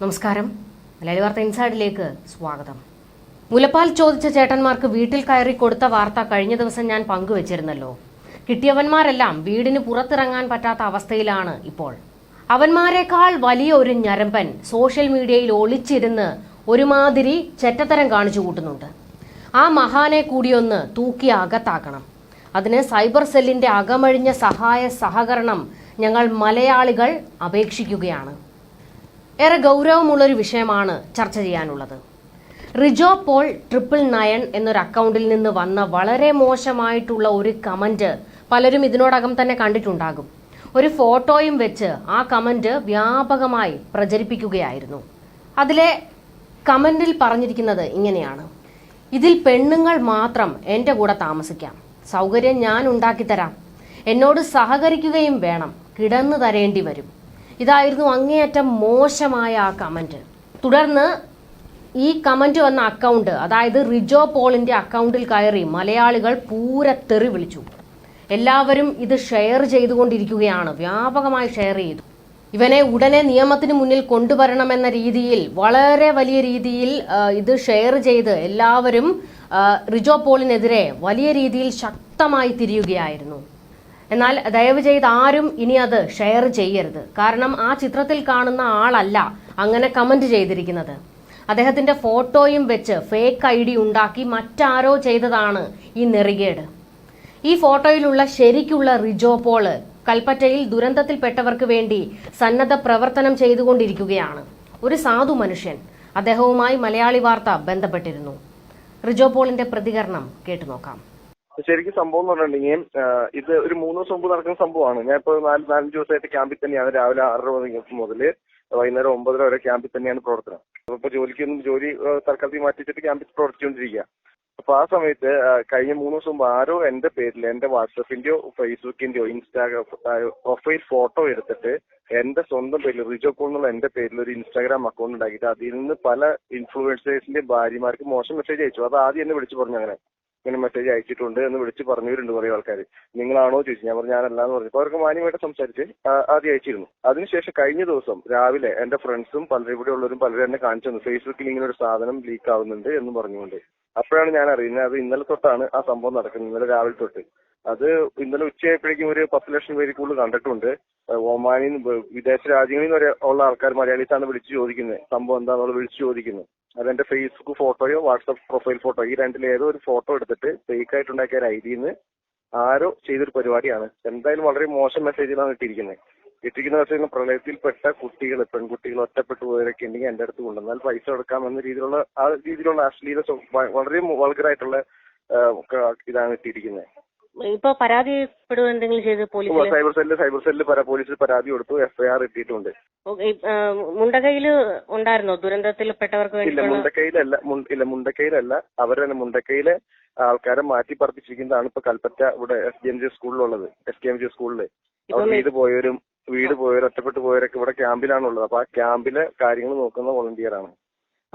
നമസ്കാരം. മലയാളി വാർത്ത ഇൻസൈഡിലേക്ക് സ്വാഗതം. മുലപ്പാൽ ചോദിച്ച ചേട്ടന്മാർക്ക് വീട്ടിൽ കയറി കൊടുത്ത വാർത്ത കഴിഞ്ഞ ദിവസം ഞാൻ പങ്കുവച്ചിരുന്നല്ലോ. കിട്ടിയവന്മാരെല്ലാം വീടിന് പുറത്തിറങ്ങാൻ പറ്റാത്ത അവസ്ഥയിലാണ് ഇപ്പോൾ. അവന്മാരെക്കാൾ വലിയ ഒരു ഞരമ്പൻ സോഷ്യൽ മീഡിയയിൽ ഒളിച്ചിരുന്ന് ഒരുമാതിരി ചെറ്റത്തരം കാണിച്ചു കൂട്ടുന്നുണ്ട്. ആ മഹാനെ കൂടിയൊന്ന് തൂക്കി അകത്താക്കണം. അതിന് സൈബർ സെല്ലിന്റെ അകമഴിഞ്ഞ സഹായ സഹകരണം ഞങ്ങൾ മലയാളികൾ അപേക്ഷിക്കുകയാണ്. ഏറെ ഗൗരവമുള്ളൊരു വിഷയമാണ് ചർച്ച ചെയ്യാനുള്ളത്. റിജോ പോൾ ട്രിപ്പിൾ നയൻ എന്നൊരു അക്കൗണ്ടിൽ നിന്ന് വന്ന വളരെ മോശമായിട്ടുള്ള ഒരു കമന്റ് പലരും ഇതിനോടകം തന്നെ കണ്ടിട്ടുണ്ടാകും. ഒരു ഫോട്ടോയും വെച്ച് ആ കമന്റ് വ്യാപകമായി പ്രചരിപ്പിക്കുകയായിരുന്നു. അതിലെ കമന്റിൽ പറഞ്ഞിരിക്കുന്നത് ഇങ്ങനെയാണ്. ഇതിൽ പെണ്ണുങ്ങൾ മാത്രം എന്റെ കൂടെ താമസിക്കാം. സൗകര്യം ഞാൻ ഉണ്ടാക്കിത്തരാം. എന്നോട് സഹകരിക്കുകയും വേണം. കിടന്നു തരേണ്ടി വരും. ഇതായിരുന്നു അങ്ങേയറ്റം മോശമായ ആ കമന്റ് തുടർന്ന് ഈ കമന്റ് വന്ന അക്കൗണ്ട് അതായത് റിജോ പോളിന്റെ അക്കൗണ്ടിൽ കയറി മലയാളികൾ പൂര തെറി വിളിച്ചു. എല്ലാവരും ഇത് ഷെയർ ചെയ്തുകൊണ്ടിരിക്കുകയാണ് വ്യാപകമായി ഷെയർ ചെയ്തു. ഇവനെ ഉടനെ നിയമത്തിന് മുന്നിൽ കൊണ്ടുവരണമെന്ന രീതിയിൽ വളരെ വലിയ രീതിയിൽ ഇത് ഷെയർ ചെയ്ത് എല്ലാവരും റിജോ പോളിനെതിരെ വലിയ രീതിയിൽ ശക്തമായി തിരിയുകയായിരുന്നു. എന്നാൽ ദയവ് ചെയ്ത് ആരും ഇനി അത് ഷെയർ ചെയ്യരുത്. കാരണം ആ ചിത്രത്തിൽ കാണുന്ന ആളല്ല അങ്ങനെ കമന്റ് ചെയ്തിരിക്കുന്നത്. അദ്ദേഹത്തിന്റെ ഫോട്ടോയും വെച്ച് ഫേക്ക് ഐ ഡി ഉണ്ടാക്കി മറ്റാരോ ചെയ്തതാണ് ഈ നെറികേട്. ഈ ഫോട്ടോയിലുള്ള ശരിക്കുള്ള റിജോ പോൾ കൽപ്പറ്റയിൽ ദുരന്തത്തിൽപ്പെട്ടവർക്ക് വേണ്ടി സന്നദ്ധ പ്രവർത്തനം ചെയ്തുകൊണ്ടിരിക്കുകയാണ്. ഒരു സാധു മനുഷ്യൻ. അദ്ദേഹവുമായി മലയാളി വാർത്ത ബന്ധപ്പെട്ടിരുന്നു. റിജോ പോളിന്റെ പ്രതികരണം കേട്ടുനോക്കാം. ശരിക്കും സംഭവം എന്ന് പറഞ്ഞിട്ടുണ്ടെങ്കിൽ ഇത് ഒരു മൂന്ന് ദിവസം മുമ്പ് നടക്കുന്ന സംഭവമാണ്. ഞാൻ ഇപ്പോൾ നാല് നാലഞ്ച് ദിവസമായിട്ട് ക്യാമ്പിൽ തന്നെയാണ്. രാവിലെ ആറര മുതൽ വൈകുന്നേരം ഒമ്പതര വരെ ക്യാമ്പിൽ തന്നെയാണ് പ്രവർത്തനം. അപ്പോൾ ജോലിക്കൊന്നും ജോലി തൽക്കാലത്തിൽ മാറ്റിച്ചിട്ട് ക്യാമ്പിൽ പ്രവർത്തിച്ചുകൊണ്ടിരിക്കുക. അപ്പൊ ആ സമയത്ത് കഴിഞ്ഞ മൂന്ന് ദിവസം മുമ്പ് ആരോ എന്റെ പേരിൽ എന്റെ വാട്സപ്പിന്റെയോ ഫേസ്ബുക്കിന്റെയോ ഇൻസ്റ്റാഗ്രാം പ്രൊഫൈൽ ഫോട്ടോ എടുത്തിട്ട് എന്റെ സ്വന്തം പേരിൽ റിജോ കോൾ എന്നുള്ള എന്റെ പേരിൽ ഒരു ഇൻസ്റ്റാഗ്രാം അക്കൗണ്ട് ഉണ്ടാക്കിയിട്ട് അതിൽ നിന്ന് പല ഇൻഫ്ലുവൻസേഴ്സിന്റെ ഭാര്യമാർക്ക് മോശം മെസ്സേജ് അയച്ചു. അത് ആദ്യം എന്നെ വിളിച്ചു പറഞ്ഞു അങ്ങനെ. ഇങ്ങനെ മെസ്സേജ് അയച്ചിട്ടുണ്ട് എന്ന് വിളിച്ച് പറഞ്ഞവരുണ്ട് കുറെ ആൾക്കാർ നിങ്ങളാണോ ചോദിച്ചു ഞാൻ പറഞ്ഞു ഞാനല്ല എന്ന് പറഞ്ഞു. അപ്പൊ അവർക്ക് മാന്യമായിട്ട് സംസാരിച്ച് ആദ്യം അയച്ചിരുന്നു. അതിനുശേഷം കഴിഞ്ഞ ദിവസം രാവിലെ എന്റെ ഫ്രണ്ട്സും പലരും കൂടെ ഉള്ളവരും പലരും എന്നെ കാണിച്ചു തന്നു. ഫേസ്ബുക്കിൽ ഇങ്ങനെ ഒരു സാധനം ലീക്ക് ആവുന്നുണ്ട് എന്ന് പറഞ്ഞുകൊണ്ട്. അപ്പോഴാണ് ഞാൻ അറിയുന്നത് അത് ഇന്നലെ തൊട്ടാണ് ആ സംഭവം നടക്കുന്നത് ഇന്നലെ രാവിലെ തൊട്ട്. അത് ഇന്നലെ ഉച്ചയായപ്പോഴേക്കും ഒരു പത്ത് ലക്ഷം പേര് കൂടുതൽ കണ്ടിട്ടുണ്ട്. ഒമാനിൽ വിദേശ രാജ്യങ്ങളിൽ നിന്ന് വരെ ഉള്ള ആൾക്കാർ മലയാളീസാണ് വിളിച്ചു ചോദിക്കുന്നത്. സംഭവം എന്താണെന്നുള്ളത് വിളിച്ചു ചോദിക്കുന്നത് അതെന്റെ ഫേസ്ബുക്ക് ഫോട്ടോയോ വാട്സപ്പ് പ്രൊഫൈൽ ഫോട്ടോ ഈ രണ്ടിൽ ഏതോ ഒരു ഫോട്ടോ എടുത്തിട്ട് ഫേക്ക് ആയിട്ടുണ്ടാക്കിയ ഒരു ഐഡിന്ന് ആരോ ചെയ്തൊരു പരിപാടിയാണ്. എന്തായാലും വളരെ മോശം മെസ്സേജിലാണ് ഇട്ടിരിക്കുന്നത് ഇട്ടിരിക്കുന്ന. വെച്ചാൽ പ്രളയത്തിൽപ്പെട്ട കുട്ടികൾ പെൺകുട്ടികൾ ഒറ്റപ്പെട്ടു പോയവരൊക്കെ ഉണ്ടെങ്കിൽ എന്റെ അടുത്ത് കൊണ്ടുവന്നാൽ പൈസ കൊടുക്കാമെന്ന രീതിയിലുള്ള ആ രീതിയിലുള്ള അശ്ലീല വളരെ വൾഗറായിട്ടുള്ള ഇതാണ് ഇട്ടിരിക്കുന്നത് ഇപ്പൊ പരാതിപ്പെടുക എന്തെങ്കിലും ചെയ്ത് പോലീസിൽ സൈബർ സെല്ല് സൈബർ സെല്ല് പരാ പോലീസിൽ പരാതി കൊടുത്തു എഫ്ഐആർ ഇട്ടിട്ടുണ്ട്. മുണ്ടക്കയിൽ ഉണ്ടായിരുന്നോ? ദുരന്തത്തിൽപ്പെട്ടവർക്ക് ഇല്ല മുണ്ടക്കയിലല്ല മുണ്ട- ഇല്ല മുണ്ടക്കയിലല്ല. അവർ തന്നെ മുണ്ടക്കയിലെ ആൾക്കാരെ മാറ്റി പറപ്പിച്ചിരിക്കുന്നതാണ് ഇപ്പൊ കൽപ്പറ്റ ഇവിടെ എസ് ഡി എം ജി സ്കൂളിലുള്ളത്. എസ് ഡി എം ജി സ്കൂളിൽ. അവർ വീട് പോയവരും വീട് പോയവരും ഒറ്റപ്പെട്ടു പോയവരൊക്കെ ഇവിടെ ക്യാമ്പിലാണുള്ളത്. അപ്പൊ ആ ക്യാമ്പിലെ കാര്യങ്ങൾ നോക്കുന്ന വോളണ്ടിയർ ആണ്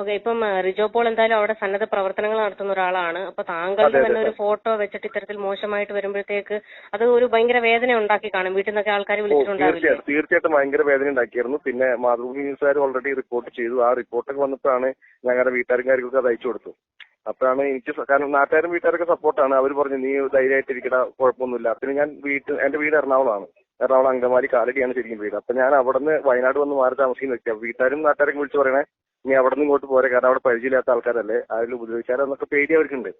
ഓക്കെ ഇപ്പം റിജോ പോൾ എന്തായാലും അവിടെ സന്നദ്ധ പ്രവർത്തനങ്ങൾ നടത്തുന്ന ഒരാളാണ്. അപ്പൊ താങ്കളുടെ തന്നെ ഒരു ഫോട്ടോ വെച്ചിട്ട് ഇത്തരത്തിൽ മോശമായിട്ട് വരുമ്പോഴത്തേക്ക് അത് ഒരു ഭയങ്കര വേദന ഉണ്ടാക്കി കാണും. വീട്ടിൽ നിന്നൊക്കെ ആൾക്കാർ വിളിച്ചിട്ടുണ്ടാവില്ലേ? തീർച്ചയായിട്ടും ഭയങ്കര വേദന ഉണ്ടാക്കിയിരുന്നു പിന്നെ മാതൃഭൂമി ന്യൂസുകാർ ഓൾറെഡി റിപ്പോർട്ട് ചെയ്തു. ആ റിപ്പോർട്ടൊക്കെ വന്നപ്പോഴാണ് ഞങ്ങളുടെ വീട്ടുകാരും കാര്യങ്ങളൊക്കെ അത് അയച്ചു കൊടുത്തു. അപ്പോഴാണ് എനിക്ക് കാരണം നാട്ടുകാരും വീട്ടുകാരൊക്കെ സപ്പോർട്ടാണ് അവർ പറഞ്ഞു നീ ധൈര്യമായിട്ടിരിക്കട കുഴപ്പമൊന്നുമില്ല. പിന്നെ ഞാൻ വീട്ടിൽ എന്റെ വീട് എറണാകുളമാണ്. എറണാകുളം അങ്കമാലി കാലടിയാണ് ശരിക്കും വീട്. അപ്പൊ ഞാൻ അവിടെ നിന്ന് വയനാട് വന്ന് മാറി താമസിക്കുന്ന വ്യക്തിയാണ്. വീട്ടുകാരും നാട്ടുകാരൊക്കെ വിളിച്ചു പറയണേ നീ അവിടെ നിന്ന് ഇങ്ങോട്ട് പോരെ. കാരണം അവിടെ പരിചയമില്ലാത്ത ആൾക്കാരല്ലേ. ആരെങ്കിലും ഉപദ്രവിച്ചാലോ എന്നൊക്കെ പേടി അവർക്കുണ്ട്.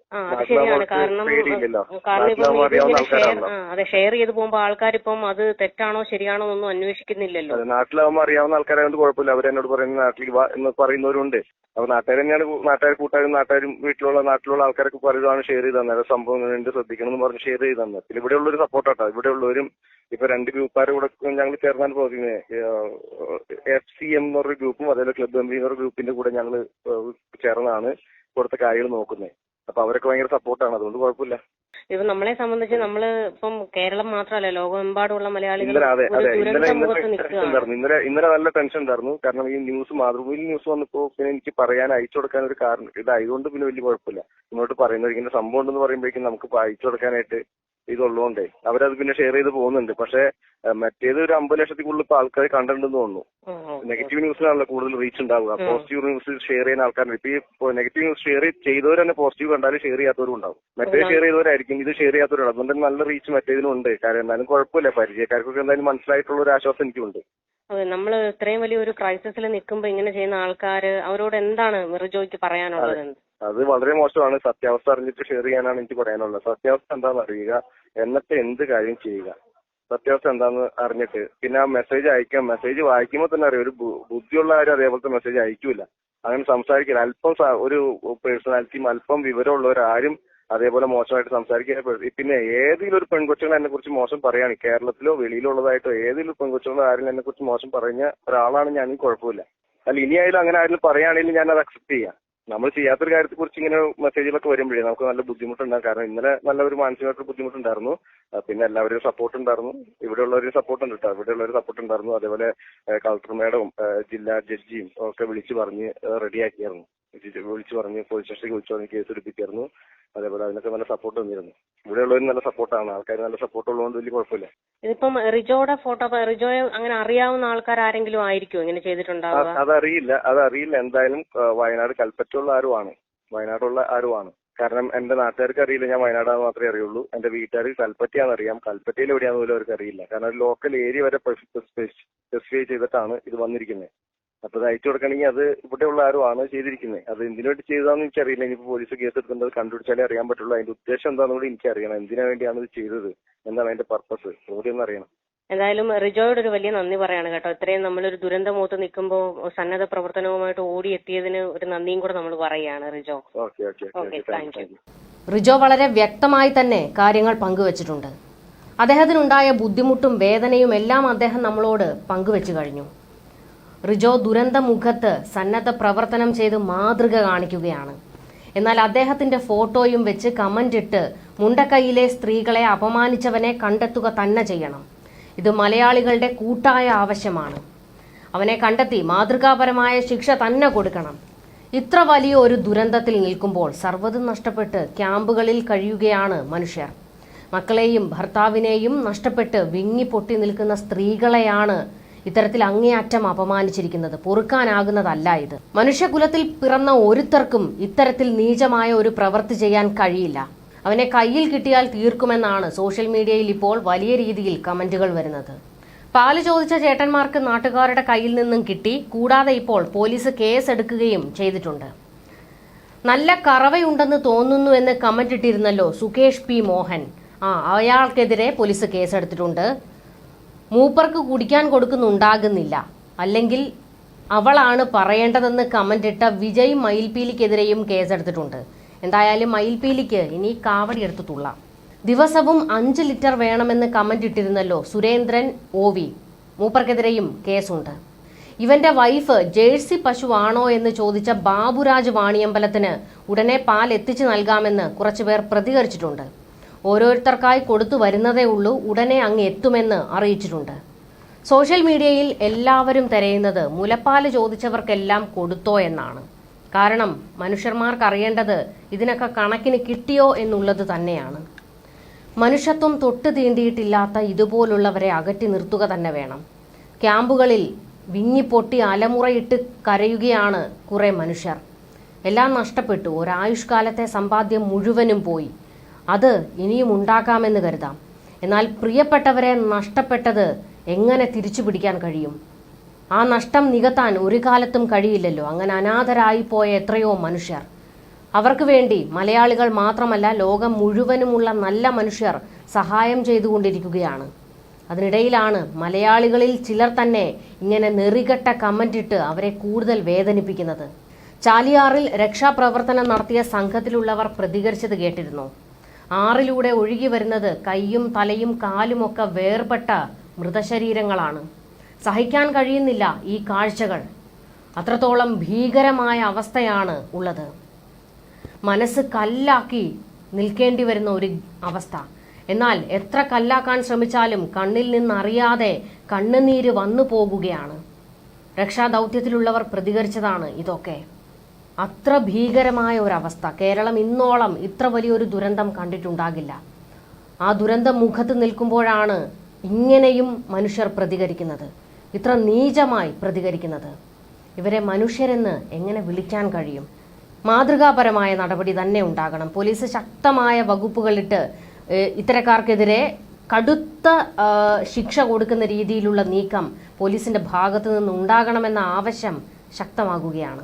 പേടിയില്ലല്ലോ. ഇപ്പം അറിയാവുന്ന ആൾക്കാരാണല്ലോ. അതെ ഷെയർ ചെയ്ത് പോകുമ്പോൾ ആൾക്കാരിപ്പം അത് തെറ്റാണോ ശരിയാണോ എന്നൊന്നും അന്വേഷിക്കുന്നില്ലല്ലോ. നാട്ടിലാവുമ്പോ അറിയാവുന്ന ആൾക്കാരായതുകൊണ്ട് കുഴപ്പമില്ല. പറയുന്നത് നാട്ടിലേക്ക് വാ എന്ന് പറയുന്നവരുണ്ട്. അപ്പൊ നാട്ടുകാർ തന്നെയാണ് നാട്ടുകാർ കൂട്ടുകാരും നാട്ടുകാരും വീട്ടിലുള്ള നാട്ടിലുള്ള ആൾക്കാരൊക്കെ പറയുന്നതാണ് ഷെയർ ചെയ്ത് തന്നെ സംഭവം എന്ത് ശ്രദ്ധിക്കണം എന്ന് പറഞ്ഞ് ഷെയർ ചെയ്ത് തന്നെ പിന്നെ ഇവിടെ ഉള്ളൊരു സപ്പോർട്ടാട്ടോ ഇവിടെ ഉള്ളവരും ഇപ്പൊ രണ്ട് ഗ്രൂപ്പുകാരെ കൂടെ ഞങ്ങൾ ചേർന്നാണ് പോകുന്നത് എഫ് സി എം എന്ന് പറഞ്ഞ ഗ്രൂപ്പും അതേപോലെ ക്ലബ് എം എന്ന് പറഞ്ഞ ഗ്രൂപ്പിന്റെ കൂടെ ഞങ്ങൾ ചേർന്നാണ് ഇവിടുത്തെ കാര്യങ്ങൾ നോക്കുന്നത്. അപ്പൊ അവരൊക്കെ ഭയങ്കര സപ്പോർട്ടാണ്. അതുകൊണ്ട് കുഴപ്പമില്ല. ഇപ്പൊ നമ്മളെ സംബന്ധിച്ച് നമ്മൾ ഇപ്പം കേരളം മാത്രമല്ല ലോകമെമ്പാടുമുള്ള മലയാളികൾ ഇന്നലെ അതെ അതെ ഇന്നലെ നല്ല ടെൻഷൻ ഉണ്ടായിരുന്നു. കാരണം ഈ ന്യൂസ് മാതൃഭൂമിയിൽ ന്യൂസ് വന്നപ്പോ പിന്നെ എനിക്ക് പറയാൻ അയച്ചു കൊടുക്കാൻ ഒരു കാരണം ഇതായതുകൊണ്ട് പിന്നെ വലിയ കുഴപ്പമില്ല. ഇങ്ങോട്ട് പറയുന്നത് ഇങ്ങനെ സംഭവം ഉണ്ടെന്ന് പറയുമ്പോഴേക്കും നമുക്ക് അയച്ചു കൊടുക്കാനായിട്ട് ഇതുള്ളതുകൊണ്ടേ. അവരത് പിന്നെ ഷെയർ ചെയ്ത് പോകുന്നുണ്ട്. പക്ഷെ മറ്റേത് ഒരു അമ്പത് ലക്ഷത്തിക്കുള്ളിൽ ഇപ്പൊ ആൾക്കാർ കണ്ടിട്ടുണ്ടെന്ന് തോന്നുന്നു. നെഗറ്റീവ് ന്യൂസിലാണല്ലോ കൂടുതൽ റീച്ച് ഉണ്ടാവുക. പോസിറ്റീവ് ന്യൂസ് ഷെയർ ചെയ്യുന്ന ആൾക്കാരുണ്ട്. ഇപ്പൊ ഈ നെഗറ്റീവ് ന്യൂസ് ഷെയർ ചെയ്തവർ തന്നെ പോസിറ്റീവ് കണ്ടാലും ഷെയർ ചെയ്യാത്തവരും ഉണ്ടാവും. മറ്റേ ഷെയർ ചെയ്തവരായിരിക്കും. ഇത് ഷെയർ ചെയ്യാത്തവരും അതുകൊണ്ട് നല്ല റീച്ച് മറ്റേതിനും ഉണ്ട്. കാരണം എന്നാലും കുഴപ്പമില്ല. പരിചയക്കാർക്കൊക്കെ എന്തായാലും മനസ്സിലായിട്ടുള്ള ഒരു ആശ്വാസം എനിക്കുണ്ട്. അതെ നമ്മൾ ഇത്രയും വലിയൊരു ക്രൈസിസിൽ നിൽക്കുമ്പോൾ ഇങ്ങനെ ചെയ്യുന്ന ആൾക്കാർ അവരോട് എന്താണ് റിജോയ്ക്ക് പറയാനുള്ളത്? അത് വളരെ മോശമാണ്. സത്യാവസ്ഥ അറിഞ്ഞിട്ട് ഷെയർ ചെയ്യാനാണ് എനിക്ക് പറയാനുള്ളത്. സത്യാവസ്ഥ എന്താണെന്ന് അറിയുക. എന്നിട്ട് എന്ത് കാര്യം ചെയ്യുക. സത്യാവസ്ഥ എന്താണെന്ന് അറിഞ്ഞിട്ട്. പിന്നെ ആ മെസ്സേജ് അയക്കാം മെസ്സേജ് വായിക്കുമ്പോൾ തന്നെ അറിയാം. ഒരു ബുദ്ധിയുള്ള ആരും അതേപോലത്തെ മെസ്സേജ് അയക്കൂല. അങ്ങനെ സംസാരിക്കില്ല. അല്പം ഒരു പേഴ്സണാലിറ്റിയും അല്പം വിവരമുള്ളവരാരും അതേപോലെ മോശമായിട്ട് സംസാരിക്കാൻ പിന്നെ ഏതെങ്കിലും ഒരു പെൺകുട്ടികളെ എന്നെ കുറിച്ച് മോശം പറയുകയാണ്. കേരളത്തിലോ വെളിയിലോ ഉള്ളതായിട്ടോ ഏതെങ്കിലും പെൺകുട്ടികളോ ആരെങ്കിലും എന്നെ കുറിച്ച് മോശം പറഞ്ഞ ഒരാളാണ് ഞാൻ. കുഴപ്പമില്ല. അല്ല ഇനിയായാലും അങ്ങനെ ആരെങ്കിലും പറയുകയാണെങ്കിൽ ഞാൻ അത് അക്സെപ്റ്റ് ചെയ്യാം. നമ്മൾ ചെയ്യാത്തൊരു കാര്യത്തെ കുറിച്ച് ഇങ്ങനെ മെസ്സേജുകളൊക്കെ വരുമ്പോഴേ നമുക്ക് നല്ല ബുദ്ധിമുട്ടുണ്ടാകും കാരണം ഇന്നലെ നല്ല ഒരു മാനസികമായിട്ട് ബുദ്ധിമുട്ടുണ്ടായിരുന്നു പിന്നെ എല്ലാവരും സപ്പോർട്ട് ഉണ്ടായിരുന്നു. ഇവിടെയുള്ളവരും സപ്പോർട്ട് ഉണ്ട് കേട്ടോ ഇവിടെയുള്ളവർ സപ്പോർട്ട് ഉണ്ടായിരുന്നു. അതേപോലെ കളക്ടർ മേഡവും ജില്ലാ ജഡ്ജിയും ഒക്കെ വിളിച്ചു പറഞ്ഞ് റെഡിയാക്കിയായിരുന്നു വിളിച്ചു പറഞ്ഞു പോലീസ് സ്റ്റേഷനിൽ വിളിച്ചു പറഞ്ഞ് കേസ് എടുപ്പിക്കായിരുന്നു. അതേപോലെ അതിനൊക്കെ നല്ല സപ്പോർട്ട് തന്നിരുന്നു. ഇവിടെയുള്ളവരും നല്ല സപ്പോർട്ടാണ് ആൾക്കാർ നല്ല സപ്പോർട്ട് ഉള്ളതുകൊണ്ട് വലിയ കുഴപ്പമില്ല. ഇതിപ്പം റിജോയുടെ ഫോട്ടോ റിജോയെ അങ്ങനെ അറിയാവുന്ന ആൾക്കാർ ആരെങ്കിലും ആയിരിക്കും ഇങ്ങനെ ചെയ്തിട്ടുണ്ടാവുക? അതറിയില്ല. അതറിയില്ല. എന്തായാലും വയനാട് കൽപ്പറ്റുള്ള ആരുമാണ്. വയനാടുള്ള ആരുമാണ്. കാരണം എന്റെ നാട്ടുകാർക്ക് അറിയില്ല. ഞാൻ വയനാടാന്ന് മാത്രമേ അറിയുള്ളൂ. എന്റെ വീട്ടുകാർക്ക് കൽപ്പറ്റയാണ് അറിയാം. കൽപ്പറ്റയിൽ എവിടെയാണെന്ന് പോലും അവർക്ക് അറിയില്ല. കാരണം ഒരു ലോക്കൽ ഏരിയ വരെ സ്പെസിഫൈ ചെയ്തിട്ടാണ് ഇത് വന്നിരിക്കുന്നത്. അപ്പൊ ഇത് അയച്ചു കൊടുക്കണമെങ്കിൽ അത് ഇവിടെയുള്ള ആണ് ചെയ്തിരിക്കുന്നത്? അത് എന്തിനു വേണ്ടി ചെയ്തതാന്ന് എനിക്കറിയില്ല. ഇനിയിപ്പോ പോലീസ് കേസ് എടുക്കുന്നത് കണ്ടുപിടിച്ചാലേ അറിയാൻ പറ്റുള്ളൂ. അതിന്റെ ഉദ്ദേശം എന്താണെന്ന് കൂടി എനിക്കറിയണം. എന്തിനു വേണ്ടിയാണ് ഇത് ചെയ്തത്? എന്താണ് അതിന്റെ പർപ്പസ് കൂടി ഒന്ന് അറിയണം. എന്തായാലും റിജോയോട് ഒരു വലിയ നന്ദി പറയാണ് കേട്ടോ. ഇത്രയും നമ്മളൊരു ദുരന്തമുഖത്ത് നിൽക്കുമ്പോൾ സന്നദ്ധ പ്രവർത്തനവുമായിട്ട് ഓടി എത്തിയതിന് ഒരു നന്ദിയും കൂടെ നമ്മൾ പറയാണ് Rijo. Okay okay Okay, okay thank you. Rijo വളരെ വ്യക്തമായി തന്നെ കാര്യങ്ങൾ പങ്കുവച്ചിട്ടുണ്ട്. അദ്ദേഹത്തിനുണ്ടായ ബുദ്ധിമുട്ടും വേദനയും എല്ലാം അദ്ദേഹം നമ്മളോട് പങ്കുവെച്ചു കഴിഞ്ഞു. റിജോ ദുരന്തമുഖത്ത് സന്നദ്ധ പ്രവർത്തനം ചെയ്ത് മാതൃക കാണിക്കുകയാണ്. എന്നാൽ അദ്ദേഹത്തിന്റെ ഫോട്ടോയും വെച്ച് കമന്റ് ഇട്ട് മുണ്ടക്കൈയിലെ സ്ത്രീകളെ അപമാനിച്ചവനെ കണ്ടെത്തുക തന്നെ ചെയ്യണം. ഇത് മലയാളികളുടെ കൂട്ടായ ആവശ്യമാണ്. അവനെ കണ്ടെത്തി മാതൃകാപരമായ ശിക്ഷ തന്നെ കൊടുക്കണം. ഇത്ര വലിയ ഒരു ദുരന്തത്തിൽ നിൽക്കുമ്പോൾ സർവതും നഷ്ടപ്പെട്ട് ക്യാമ്പുകളിൽ കഴിയുകയാണ് മനുഷ്യർ. മക്കളെയും ഭർത്താവിനെയും നഷ്ടപ്പെട്ട് വിങ്ങി പൊട്ടി നിൽക്കുന്ന സ്ത്രീകളെയാണ് ഇത്തരത്തിൽ അങ്ങേയറ്റം അപമാനിച്ചിരിക്കുന്നത് പൊറുക്കാനാകുന്നതല്ല ഇത്. മനുഷ്യകുലത്തിൽ പിറന്ന ഒരുത്തർക്കും ഇത്തരത്തിൽ നീചമായ ഒരു പ്രവൃത്തി ചെയ്യാൻ കഴിയില്ല. അവനെ കയ്യിൽ കിട്ടിയാൽ തീർക്കുമെന്നാണ് സോഷ്യൽ മീഡിയയിൽ ഇപ്പോൾ വലിയ രീതിയിൽ കമന്റുകൾ വരുന്നത്. പാൽ ചോദിച്ച ചേട്ടന്മാർക്ക് നാട്ടുകാരുടെ കയ്യിൽ നിന്നും കിട്ടി കൂടാതെ ഇപ്പോൾ പോലീസ് കേസ് എടുക്കുകയും ചെയ്തിട്ടുണ്ട്. നല്ല കറവയുണ്ടെന്ന് തോന്നുന്നു എന്ന് കമന്റ് ഇട്ടിരുന്നല്ലോ സുകേഷ് പി മോഹൻ. ആ അയാൾക്കെതിരെ പോലീസ് കേസെടുത്തിട്ടുണ്ട്. മൂപ്പർക്ക് കുടിക്കാൻ കൊടുക്കുന്നുണ്ടാകുന്നില്ല. അല്ലെങ്കിൽ അവളാണ് പറയേണ്ടതെന്ന് കമന്റ് ഇട്ട വിജയ് മയിൽപീലിക്കെതിരെയും കേസെടുത്തിട്ടുണ്ട്. എന്തായാലും മയിൽപീലിക്ക് ഇനി കാവടി എടുത്ത് തുള്ളാം. ദിവസവും അഞ്ച് ലിറ്റർ വേണമെന്ന് കമന്റ് ഇട്ടിരുന്നല്ലോ സുരേന്ദ്രൻ ഒ വി. മൂപ്പർക്കെതിരെയും കേസുണ്ട്. ഇവന്റെ വൈഫ് ജേഴ്സി പശുവാണോ എന്ന് ചോദിച്ച ബാബുരാജ് വാണിയമ്പലത്തിന് ഉടനെ പാൽ എത്തിച്ചു നൽകാമെന്ന് കുറച്ചുപേർ പ്രതികരിച്ചിട്ടുണ്ട്. ഓരോരുത്തർക്കായി കൊടുത്തു വരുന്നതേ ഉള്ളൂ ഉടനെ അങ്ങ് എത്തുമെന്ന് അറിയിച്ചിട്ടുണ്ട്. സോഷ്യൽ മീഡിയയിൽ എല്ലാവരും തിരയുന്നത് മുലപ്പാൽ ചോദിച്ചവർക്കെല്ലാം കൊടുത്തോ എന്നാണ്. കാരണം മനുഷ്യന്മാർക്ക് അറിയേണ്ടത് ഇതിനൊക്കെ കണക്കിന് കിട്ടിയോ എന്നുള്ളത് തന്നെയാണ്. മനുഷ്യത്വം തൊട്ട് തീണ്ടിയിട്ടില്ലാത്ത ഇതുപോലുള്ളവരെ അകറ്റി നിർത്തുക തന്നെ വേണം. ക്യാമ്പുകളിൽ വിങ്ങിപ്പൊട്ടി അലമുറയിട്ട് കരയുകയാണ് കുറേ മനുഷ്യർ. എല്ലാം നഷ്ടപ്പെട്ടു. ഒരായുഷ്കാലത്തെ സമ്പാദ്യം മുഴുവനും പോയി. അത് ഇനിയും ഉണ്ടാക്കാമെന്ന് കരുതാം. എന്നാൽ പ്രിയപ്പെട്ടവരെ നഷ്ടപ്പെട്ടത് എങ്ങനെ തിരിച്ചു പിടിക്കാൻ കഴിയും? ആ നഷ്ടം നികത്താൻ ഒരു കാലത്തും കഴിയില്ലല്ലോ. അങ്ങനെ അനാഥരായി പോയ എത്രയോ മനുഷ്യർ. അവർക്ക് വേണ്ടി മലയാളികൾ മാത്രമല്ല ലോകം മുഴുവനുമുള്ള നല്ല മനുഷ്യർ സഹായം ചെയ്തുകൊണ്ടിരിക്കുകയാണ്. അതിനിടയിലാണ് മലയാളികളിൽ ചിലർ തന്നെ ഇങ്ങനെ നെറികെട്ട കമന്റിട്ട് അവരെ കൂടുതൽ വേദനിപ്പിക്കുന്നത്. ചാലിയാറിൽ രക്ഷാപ്രവർത്തനം നടത്തിയ സംഘത്തിലുള്ളവർ പ്രതികരിച്ചത് കേട്ടിരുന്നു. ആറിലൂടെ ഒഴുകി വരുന്നത് കൈയും തലയും കാലുമൊക്കെ വേർപെട്ട മൃതശരീരങ്ങളാണ്. സഹിക്കാൻ കഴിയുന്നില്ല ഈ കാഴ്ചകൾ. അത്രത്തോളം ഭീകരമായ അവസ്ഥയാണ് ഉള്ളത്. മനസ്സ് കല്ലാക്കി നിൽക്കേണ്ടി വരുന്ന ഒരു അവസ്ഥ. എന്നാൽ എത്ര കല്ലാക്കാൻ ശ്രമിച്ചാലും കണ്ണിൽ നിന്നറിയാതെ കണ്ണുനീര് വന്നു പോകുകയാണ്. രക്ഷാദൗത്യത്തിലുള്ളവർ പ്രതികരിച്ചതാണ് ഇതൊക്കെ. അത്ര ഭീകരമായ ഒരവസ്ഥ. കേരളം ഇന്നോളം ഇത്ര വലിയൊരു ദുരന്തം കണ്ടിട്ടുണ്ടാകില്ല. ആ ദുരന്ത മുഖത്ത് നിൽക്കുമ്പോഴാണ് ഇങ്ങനെയും മനുഷ്യർ പ്രതികരിക്കുന്നത്. ഇത്ര നീചമായി പ്രതികരിക്കുന്നത്. ഇവരെ മനുഷ്യരെന്ന് എങ്ങനെ വിളിക്കാൻ കഴിയും? മാതൃകാപരമായ നടപടി തന്നെ ഉണ്ടാകണം. പോലീസ് ശക്തമായ വകുപ്പുകളിട്ട് ഇത്തരക്കാർക്കെതിരെ കടുത്ത ശിക്ഷ കൊടുക്കുന്ന രീതിയിലുള്ള നീക്കം പോലീസിന്റെ ഭാഗത്തു നിന്ന് ഉണ്ടാകണമെന്ന ആവശ്യം ശക്തമാകുകയാണ്.